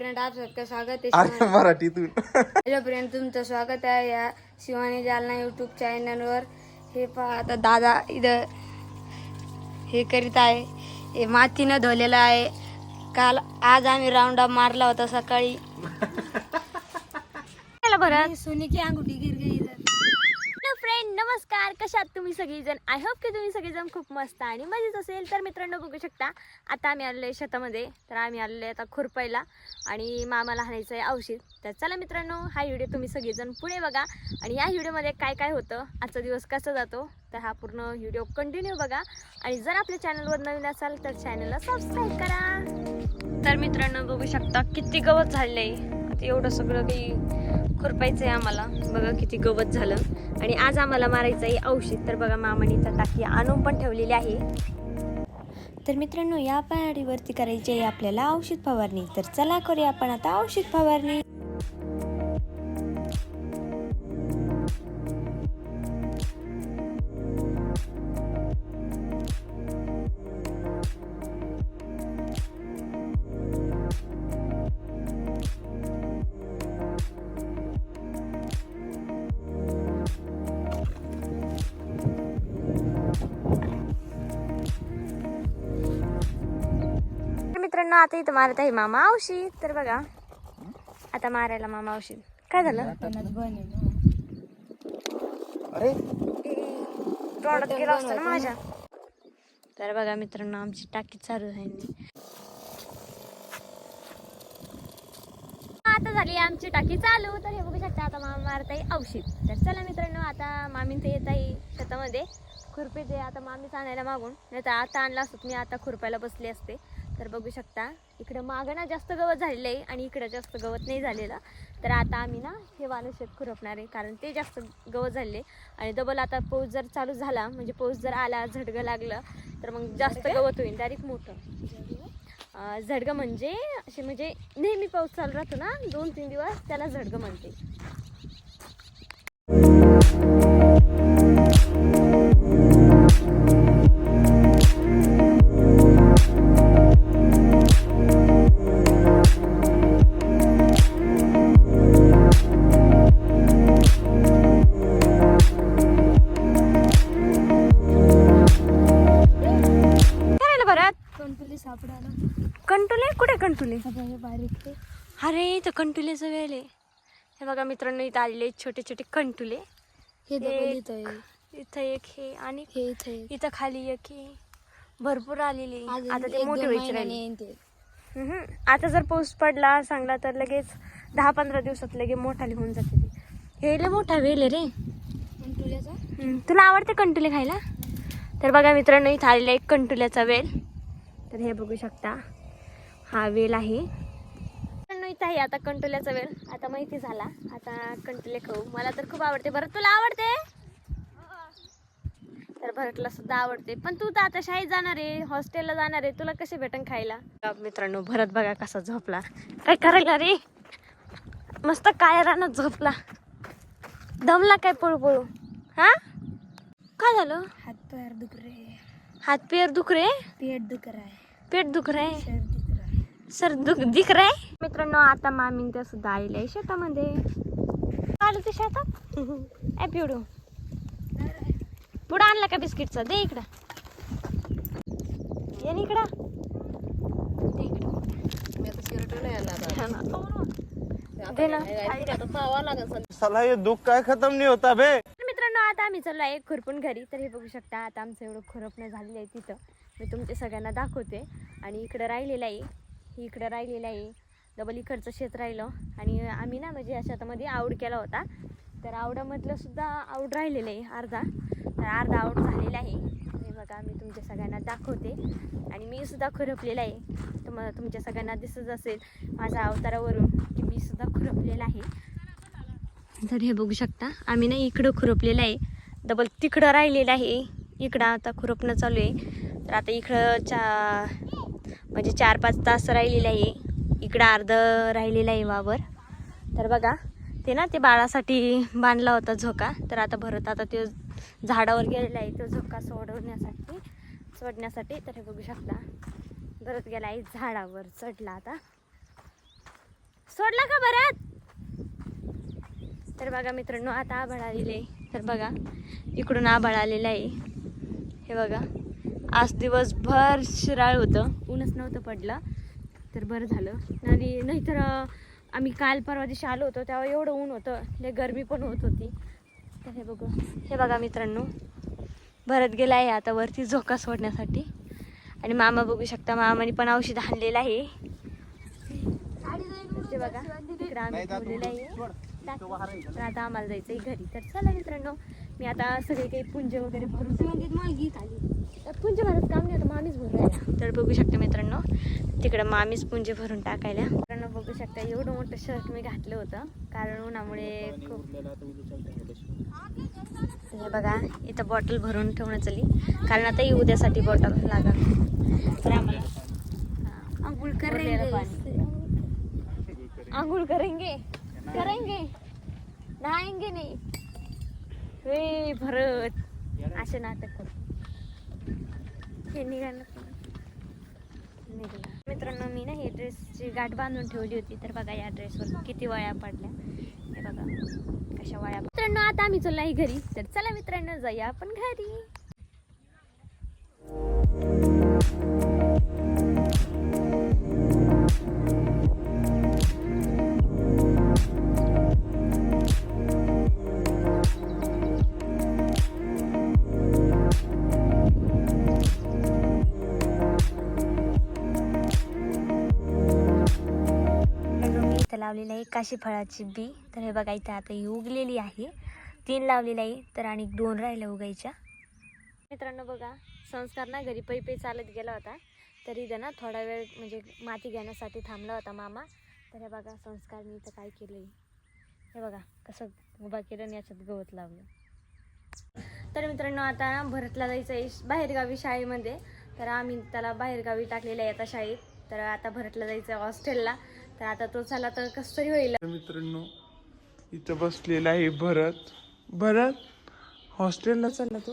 Friend आप सबका स्वागत है अरे मराठीतून. हॅलो फ्रेंड तुमचं स्वागत आहे या शिवानी जालना यूट्यूब चॅनलवर हे पहा आता दादा इथं हे करीत आहे. हे मातीनं धुलेलं आहे. काल आज आम्ही राऊंड अप मारला होता सकाळी. बरं. सोनी की अंगुठी गिर गई फ्रेंड नमस्कार कशात तुम्ही सगळीजण? आय होप की तुम्ही सगळेजण खूप मस्त आणि मजेत असेल. तर मित्रांनो बघू शकता आता आम्ही आलेलो आहे शेतामध्ये. तर आम्ही आलेलो आहे आता खुरपायला आणि मामाला हाणायचं आहे औषध. तर चला मित्रांनो हा व्हिडिओ तुम्ही सगळेजण पुढे बघा आणि या व्हिडिओमध्ये काय काय होतं आजचा दिवस कसा जातो तर हा पूर्ण व्हिडिओ कंटिन्यू बघा. आणि जर आपल्या चॅनलवर नवीन असाल तर चॅनलला सबस्क्राईब करा. तर मित्रांनो बघू शकता किती गवत झालेलं आहे. एवढं सगळं काही खुरपायचं आहे आम्हाला. बघा किती गवत झालं. आणि आज आम्हाला मारायचं आहे औषध. तर बघा मामानीचा टाकी आणून पण ठेवलेली आहे. तर मित्रांनो या पहाडीवरती करायची आहे आपल्याला औषध फवारणी. तर चला करूया आपण आता औषध फवारणी. मित्रांनो आता इथं मारत आहे मामा औषध तर बघा आता मारायला मामा औषध काय झालं? अरे. तोंडात गेला असता ना माझ्या. तर बघा मित्रांनो आमची टाकी चालू आहे आता झाली आमची टाकी चालू. तर हे बघू शकता आता मामा मारत आहे औषध. तर चला मित्रांनो आता मामीन ते येत आहे शेतामध्ये. खुरपी ते आता मामीच आणायला मागून. नाही तर आता आणला असत मी आता खुरपायला बसले असते. तर बघू शकता इकडं मागं ना जास्त गवत झालेलं आहे आणि इकडं जास्त गवत नाही झालेलं. तर आता आम्ही ना हे वालं शेत खुरपणार आहे कारण ते जास्त गवत झाले आणि डबल आता पाऊस जर चालू झाला म्हणजे पाऊस जर आला झडगं लागलं तर मग जास्त गवत होईल. डायरेक्ट मोठं. झडगं म्हणजे असे म्हणजे नेहमी पाऊस चालू राहतो ना दोन तीन दिवस त्याला झडगं म्हणते. अरे इथं कंटुलेचं वेळ आहे हे बघा मित्रांनो इथं आलेले छोटे छोटे कंटुले हे एक. इथं आहे इथं एक हे आणि हे इथं खाली एक हे. भरपूर आलेली. आता ते मोठे व्हायचे राहिले. हम्म. आता जर पाऊस पडला चांगला तर लगेच दहा पंधरा दिवसात लगेच मोठा होऊन जाते ती. हे लय मोठा वेल आहे रे. कंटुल्याचा हम्म. तुला आवडते कंटुले खायला? तर बघा मित्रांनो इथं आलेला एक कंटुल्याचा वेल. तर हे बघू शकता. हा वेल आहे. इथं आहे आता कंटुल्याचा वेल आता माहिती झाला. आता कंटुले खाऊ. मला तर खूप आवडते. बरं तुला आवडते? तर भरतला सुद्धा आवडते. पण तू तर आता शाळेत जाणार आहे. हॉस्टेलला जाणार आहे. तुला कसे भेटन खायला? मित्रांनो भरत बघा कसा झोपला. काय करायला रे? मस्त काय राहणार झोपला. दमला काय पळू पळू हा? काय झालं? हात पाय दुख रे हात पेर दुख रे पेट दुख रहा है पेट दुख रे सर दुख है दुख रे मित्रांनो आता मामीन त्या सुद्धा आलेल्या आहे शेतामध्ये. आलं ते शेतात? ए पिवडू पुढं आणला का बिस्किटचा? दे इकडं. ये ना इकडं. दे इकडं. ना. दे ना. साला ये दुःख काय खतम नाही होता बे तर मित्रांनो आता आम्ही चाललो आहे खुरपून घरी. तर हे बघू शकता आता आमचं एवढं खुरपणं झालेलं आहे तिथं. मी तुमच्या सगळ्यांना दाखवते. आणि इकडं राहिलेलं आहे. इकडं राहिलेलं आहे. डबल इकडचं शेत राहिलं. आणि आम्ही ना म्हणजे या शेतामध्ये आवड केला होता. तर आवडामधलं सुद्धा आवड राहिलेलं आहे अर्धा. तर अर्धा आवड झालेला आहे. हे बघा मी तुमच्या सगळ्यांना दाखवते. आणि मी सुद्धा खुरपलेलं आहे. तुम्हाला तुमच्या सगळ्यांना दिसत असेल माझ्या अवतारावरून की मी सुद्धा खुरपलेलं आहे. तर हे बघू शकता आम्ही ना इकडं खुरपलेलं आहे. डबल तिकडं राहिलेलं आहे. इकडं आता खुरपणं चालू आहे. तर आता इकडं चा म्हणजे चार पाच तास राहिलेलं आहे. इकडं अर्ध राहिलेला आहे वावर. तर बघा ते ना ते बाळासाठी बांधला होता झोका. तर आता भरत आता ते झाडावर गेलेला आहे. तो झोका सोडवण्यासाठी सोडण्यासाठी तर हे बघू शकता. भरत गेला आहे झाडावर चढला आता. सोडला का भरत? तर बघा मित्रांनो आता आभाळ आलेले आहे. तर बघा इकडून आभाळ आलेलं आहे. हे बघा. आज दिवसभर शिराळ होतं. ऊनच नव्हतं पडलं तर बरं झालं. आणि नाहीतर आम्ही काल परवा दिवशी आलो होतो तेव्हा एवढं ऊन होतं लय गरमी पण होत होती. तर हे बघू. हे बघा मित्रांनो भरत गेला आहे आता वरती झोका सोडण्यासाठी. आणि मामा बघू शकता मामाने पण औषध आणलेलं आहे. ते बघा तिकडे आम्ही ठेवलेलं आहे. तर आता आम्हाला जायचंय घरी. तर चला मित्रांनो मी आता सगळे काही पुंज वगैरे भरून पुंज भरत काम नाही आता मामीच भरायला. तर बघू शकता मित्रांनो तिकडं मामीच पुंज भरून टाकायला. मित्रांनो बघू शकता एवढं मोठं शर्ट मी घातलं होतं. कारण उन्हामुळे खूप हे बघा इथं बॉटल भरून ठेवणं चली कारण आता ही उद्यासाठी बॉटल लागल तर आम्हाला उरलेलं पाणी. आंघोळ करेंगे. करेंगे. नहाएंगे नाही. वे भरत. असे नाटक करतो हे निघालं निघालं मित्रांनो मी ना हे ड्रेसची गाठ बांधून ठेवली होती. तर बघा या ड्रेसवर किती वाया पडल्या. हे बघा कशा वाया मित्रांनो आता आम्ही चला आहे घरी. तर चला मित्रांनो जाऊया आपण घरी. लावलेलं आहे काशी फळाची बी. तर हे बघा इथे आता ही उगलेली आहे. तीन लावलेली आहे तर आणि दोन राहिल्या उगायच्या. मित्रांनो बघा संस्कार ना घरी पै पै चालत गेला होता. तरी इथं ना थोडा वेळ म्हणजे माती घेण्यासाठी थांबला होता मामा. तर हे बघा संस्कारने इथं काय केलं हे बघा कसं उभा केलं आणि याच्यात गवत लावलं. तर मित्रांनो आता ना भरतला जायचं आहे बाहेरगावी शाळेमध्ये. तर आम्ही त्याला बाहेरगावी टाकलेलं आहे आता शाळेत. तर आता भरतला जायचं आहे हॉस्टेलला. तर आता तो झाला तर कसं तरी होईल. मित्रांनो इथं बसलेला आहे भरत. भरत हॉस्टेलला चालला तू.